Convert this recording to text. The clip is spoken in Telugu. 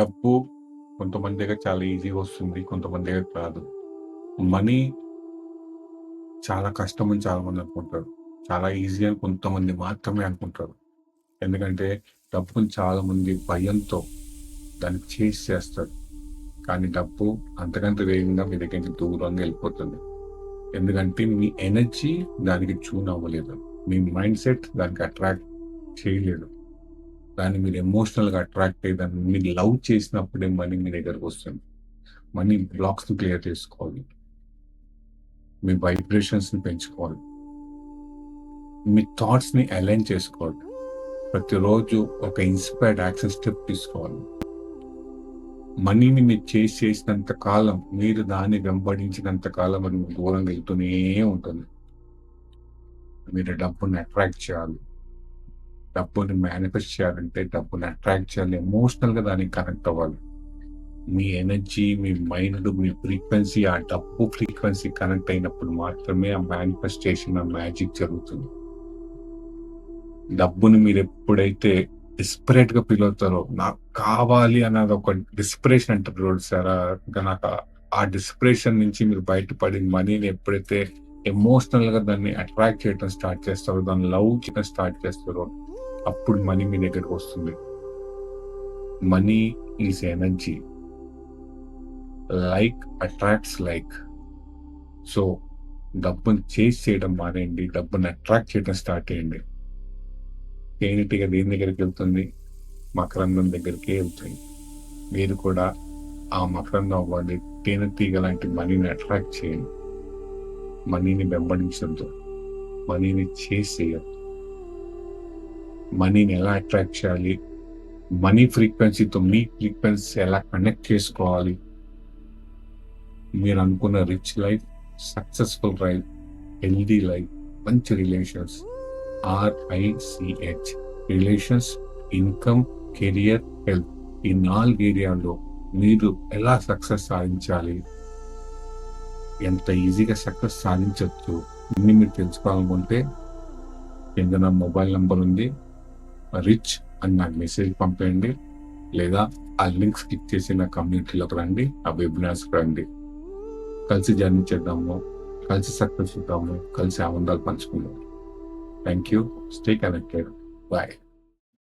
డబ్బు కొంతమంది దగ్గర చాలా ఈజీగా వస్తుంది. కొంతమంది దగ్గర రాదు. మనీ చాలా కష్టం అని చాలామంది అనుకుంటారు. చాలా ఈజీ అని కొంతమంది మాత్రమే అనుకుంటారు. ఎందుకంటే డబ్బుని చాలామంది భయంతో దాన్ని చేసి చేస్తారు. కానీ డబ్బు అంతకంత వేగంగా మీ దగ్గర దూరంగా వెళ్ళిపోతుంది. ఎందుకంటే మీ ఎనర్జీ దానికి చూన్ అవ్వలేదు. మీ మైండ్ సెట్ దానికి అట్రాక్ట్ చేయలేదు. దాన్ని మీరు ఎమోషనల్‌గా అట్రాక్ట్ అయ్యి దాన్ని మీరు లవ్ చేసినప్పుడే మనీ మీ దగ్గరకు వస్తుంది. మనీ బ్లాక్స్‌ని క్లియర్ చేసుకోవాలి. మీ వైబ్రేషన్స్‌ని పెంచుకోవాలి. మీ థాట్స్‌ని అలైన్ చేసుకోవాలి. ప్రతిరోజు ఒక ఇన్‌స్పైర్డ్ యాక్షన్ స్టెప్ తీసుకోవాలి. మనీని మీరు చేసి చేసినంత కాలం, మీరు దాన్ని వెంబడించినంత కాలం అది దూరం దూరంగా వెళ్తూనే ఉంటుంది. మీరు డబ్బుని అట్రాక్ట్ చేయాలి. డబ్బుని మేనిఫెస్ట్ చేయాలంటే డబ్బుని అట్రాక్ట్ చేయాలి. ఎమోషనల్‌గా దానికి కనెక్ట్ అవ్వాలి. మీ ఎనర్జీ, మీ మైండ్, మీ ఫ్రీక్వెన్సీ ఆ డబ్బు ఫ్రీక్వెన్సీ కనెక్ట్ అయినప్పుడు మాత్రమే ఆ మేనిఫెస్టేషన్, ఆ మ్యాజిక్ జరుగుతుంది. డబ్బుని మీరు ఎప్పుడైతే డెస్పరేట్‌గా ఫీల్ అవుతారో, నాకు కావాలి అన్నది ఒక డెస్పరేషన్ అంటారు రోడ్ సార్ నాకు ఆ- ఆ నుంచి మీరు బయటపడి మనీని ఎప్పుడైతే ఎమోషనల్‌గా దాన్ని అట్రాక్ట్ చేయడం స్టార్ట్ చేస్తారో, దాన్ని లవ్ చేయడం స్టార్ట్ చేస్తారో, అప్పుడు మనీ మీ దగ్గరకు వస్తుంది. Money is energy. Like attracts like. So, డబ్బును చేజ్ చేయడం మానేయండి. డబ్బును అట్రాక్ట్ చేయడం స్టార్ట్ చేయండి. తేనెటీగ దేని దగ్గరికి వెళ్తుంది? మకరందం దగ్గరికే వెళ్తుంది. మీరు కూడా ఆ మకరందం అవ్వండి. తేనెటీగ లాంటి మనీని అట్రాక్ట్ చేయండి. మనీని వెంబడించడంతో మనీని చేజ్ చేయొద్దు. మనీని ఎలా అట్రాక్ట్ చేయాలి? మనీ ఫ్రీక్వెన్సీతో మీ ఫ్రీక్వెన్సీ ఎలా కనెక్ట్ చేసుకోవాలి? మీరు అనుకున్న rich life, successful life, healthy life, మంచి relations R I C H relations, income, career, health ఈ నాలుగు ఏరియాలో మీరు ఎలా సక్సెస్ సాధించాలి? ఎంత ఈజీగా సక్సెస్ సాధించవచ్చు ఇన్ని మీరు తెలుసుకోవాలనుకుంటే కింద నా మొబైల్ నంబర్ ఉంది. రిచ్ అని నాకు మెసేజ్ పంపేయండి. లేదా ఆ లింక్స్ క్లిక్ చేసి నా కమ్యూనిటీలోకి రండి. ఆ వెబినార్స్‌కి రండి. కలిసి జర్నీ చేద్దాము. కలిసి సక్సెస్ ఇద్దాము కలిసి ఆనందాలు పంచుకుందాం. Thank you. Stay connected. Bye.